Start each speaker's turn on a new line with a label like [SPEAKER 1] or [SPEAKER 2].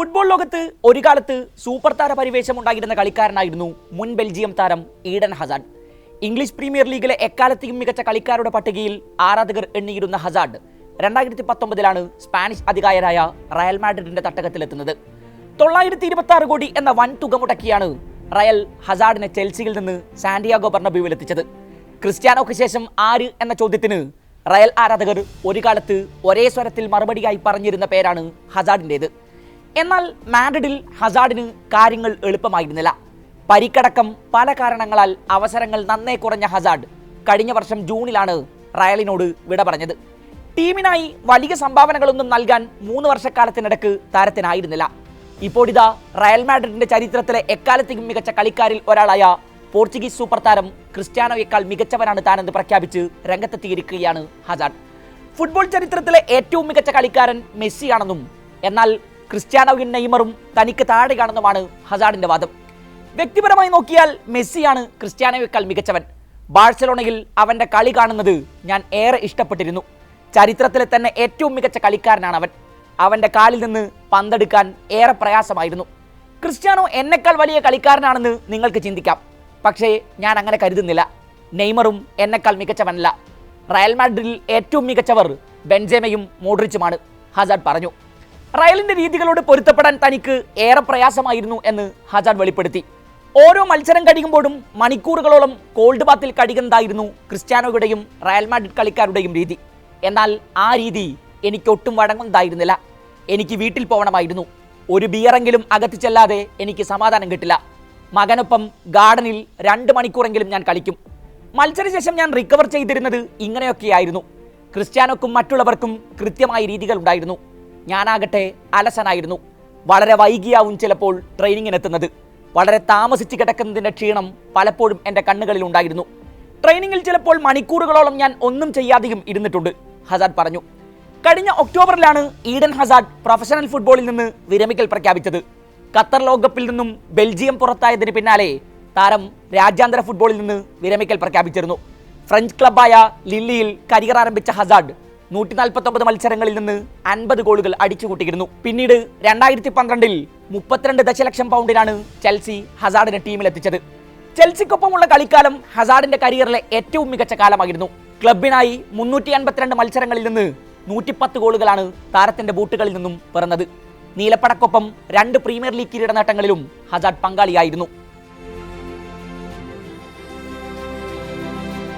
[SPEAKER 1] Football ലോകത്ത് ഒരു കാലത്ത് സൂപ്പർ താര പരിവേഷം ഉണ്ടായിരുന്ന കളിക്കാരനായിരുന്നു മുൻ ബെൽജിയം താരം ഈഡൻ ഹസാഡ് ഇംഗ്ലീഷ് പ്രീമിയർ ലീഗിലെ എക്കാലത്തെയും മികച്ച കളിക്കാരുടെ പട്ടികയിൽ ആരാധകർ എണ്ണിയിരുന്ന ഹസാഡ് രണ്ടായിരത്തി പത്തൊമ്പതിലാണ് സ്പാനിഷ് അധികായരായ റയൽ മാഡ്രിഡിന്റെ തട്ടകത്തിലെത്തുന്നത്. തൊള്ളായിരത്തി ഇരുപത്തി ആറ് കോടി എന്ന വൻ തുക മുടക്കിയാണ് റയൽ ഹസാഡിനെ ചെൽസിയിൽ നിന്ന് സാന്റിയാഗോ ബർണബ്യൂവിൽ എത്തിച്ചത് ക്രിസ്ത്യാനോക്ക് ശേഷം ആര് എന്ന ചോദ്യത്തിന് റയൽ ആരാധകർ ഒരു കാലത്ത് ഒരേ സ്വരത്തിൽ മറുപടിയായി പറഞ്ഞിരുന്ന പേരാണ് ഹസാഡിന്റേത് എന്നാൽ മാഡ്രിഡിൽ ഹസാഡിന് കാര്യങ്ങൾ എളുപ്പമായിരുന്നില്ല. പരിക്കടക്കം പല കാരണങ്ങളാൽ അവസരങ്ങൾ നന്നേ കുറഞ്ഞ ഹസാഡ് കഴിഞ്ഞ വർഷം ജൂണിലാണ് റയലിനോട് വിട പറഞ്ഞത്. ടീമിനായി വലിയ സംഭാവനകളൊന്നും നൽകാൻ മൂന്ന് വർഷക്കാലത്തിനിടക്ക് താരത്തിനായിരുന്നില്ല. ഇപ്പോൾ ഇതാ റയൽ മാഡ്രിഡിന്റെ ചരിത്രത്തിലെ എക്കാലത്തേക്കും മികച്ച കളിക്കാരിൽ ഒരാളായ പോർച്ചുഗീസ് സൂപ്പർ താരം ക്രിസ്ത്യാനോയേക്കാൾ മികച്ചവനാണ് താനെന്ന് പ്രഖ്യാപിച്ച് രംഗത്തെത്തിയിരിക്കുകയാണ് ഹസാഡ് ഫുട്ബോൾ ചരിത്രത്തിലെ ഏറ്റവും മികച്ച കളിക്കാരൻ മെസ്സിയാണെന്നും എന്നാൽ ക്രിസ്ത്യാനോയും നെയ്മറും തനിക്ക് താഴെയാണെന്നുമാണ് ഹസാഡിന്റെ വാദം. വ്യക്തിപരമായി നോക്കിയാൽ മെസ്സിയാണ് ക്രിസ്ത്യാനോയേക്കാൾ മികച്ചവൻ. ബാഴ്സലോണയിൽ അവന്റെ കളി കാണുന്നത് ഞാൻ ഏറെ ഇഷ്ടപ്പെട്ടിരുന്നു. ചരിത്രത്തിലെ തന്നെ ഏറ്റവും മികച്ച കളിക്കാരനാണ് അവൻ. അവന്റെ കാലിൽ നിന്ന് പന്തെടുക്കാൻ ഏറെ പ്രയാസമായിരുന്നു. ക്രിസ്ത്യാനോ എന്നെക്കാൾ വലിയ കളിക്കാരനാണെന്ന് നിങ്ങൾക്ക് ചിന്തിക്കാം. പക്ഷേ ഞാൻ അങ്ങനെ കരുതുന്നില്ല. നെയ്മറും എന്നെക്കാൾ മികച്ചവനല്ല. റയൽ മാഡ്രിഡിൽ ഏറ്റവും മികച്ചവർ ബെൻജേമയും മോഡ്രിച്ചുമാണ് ഹസാഡ് പറഞ്ഞു. റയലിന്റെ രീതികളോട് പൊരുത്തപ്പെടാൻ തനിക്ക് ഏറെ പ്രയാസമായിരുന്നു എന്ന് ഹജാർ വെളിപ്പെടുത്തി. ഓരോ മത്സരം കഴിയുമ്പോഴും മണിക്കൂറുകളോളം കോൾഡ് ബാത്തിൽ കഴിയുന്നതായിരുന്നു ക്രിസ്ത്യാനോയുടെയും റയൽ മാഡ്രിഡ് കളിക്കാരുടെയും രീതി. എന്നാൽ ആ രീതി എനിക്ക് ഒട്ടും വഴങ്ങുന്നതായിരുന്നില്ല. എനിക്ക് വീട്ടിൽ പോകണമായിരുന്നു. ഒരു ബിയറെങ്കിലും അകത്ത് ചെല്ലാതെ എനിക്ക് സമാധാനം കിട്ടില്ല. മകനൊപ്പം ഗാർഡനിൽ രണ്ട് മണിക്കൂറെങ്കിലും ഞാൻ കളിക്കും. മത്സരശേഷം ഞാൻ റിക്കവർ ചെയ്തിരുന്നത് ഇങ്ങനെയൊക്കെയായിരുന്നു. ക്രിസ്ത്യാനോക്കും മറ്റുള്ളവർക്കും കൃത്യമായ രീതികൾ ഉണ്ടായിരുന്നു ഞാനാകട്ടെ അലസനായിരുന്നു. വളരെ വൈകിയാവും ചിലപ്പോൾ ട്രെയിനിങ്ങിനെത്തുന്നത്. വളരെ താമസിച്ച് കിടക്കുന്നതിന്റെ ക്ഷീണം പലപ്പോഴും എന്റെ കണ്ണുകളിൽ ഉണ്ടായിരുന്നു. ട്രെയിനിങ്ങിൽ ചിലപ്പോൾ മണിക്കൂറുകളോളം ഞാൻ ഒന്നും ചെയ്യാതെയും ഇരുന്നിട്ടുണ്ട് ഹസാഡ് പറഞ്ഞു. കഴിഞ്ഞ ഒക്ടോബറിലാണ് ഈഡൻ ഹസാഡ് പ്രൊഫഷണൽ ഫുട്ബോളിൽ നിന്ന് വിരമിക്കൽ പ്രഖ്യാപിച്ചത്. ഖത്തർ ലോകകപ്പിൽ നിന്നും ബെൽജിയം പുറത്തായതിന് പിന്നാലെ താരം രാജ്യാന്തര ഫുട്ബോളിൽ നിന്ന് വിരമിക്കൽ പ്രഖ്യാപിച്ചിരുന്നു. ഫ്രഞ്ച് ക്ലബായ ലില്ലിയിൽ കരിയർ ആരംഭിച്ച ഹസാഡ് നൂറ്റി നാൽപ്പത്തൊമ്പത് മത്സരങ്ങളിൽ നിന്ന് അൻപത് ഗോളുകൾ അടിച്ചു കൂട്ടിയിരുന്നു. പിന്നീട് രണ്ടായിരത്തി പന്ത്രണ്ടിൽ മുപ്പത്തിരണ്ട് ദശലക്ഷം പൗണ്ടിനാണ് ചെൽസി ഹസാഡിനെ ടീമിലെത്തിച്ചത് ചെൽസിക്കൊപ്പമുള്ള കളിക്കാലം ഹസാഡിന്റെ കരിയറിലെ ഏറ്റവും മികച്ച കാലമായിരുന്നു. ക്ലബിനായി മുന്നൂറ്റി അൻപത്തിരണ്ട് മത്സരങ്ങളിൽ നിന്ന് നൂറ്റിപ്പത്ത് ഗോളുകളാണ് താരത്തിന്റെ ബൂട്ടുകളിൽ നിന്നും പിറന്നത്. നീലപ്പടക്കൊപ്പം രണ്ട് പ്രീമിയർ ലീഗ് കിരീട നേട്ടങ്ങളിലും ഹസാഡ് പങ്കാളിയായിരുന്നു.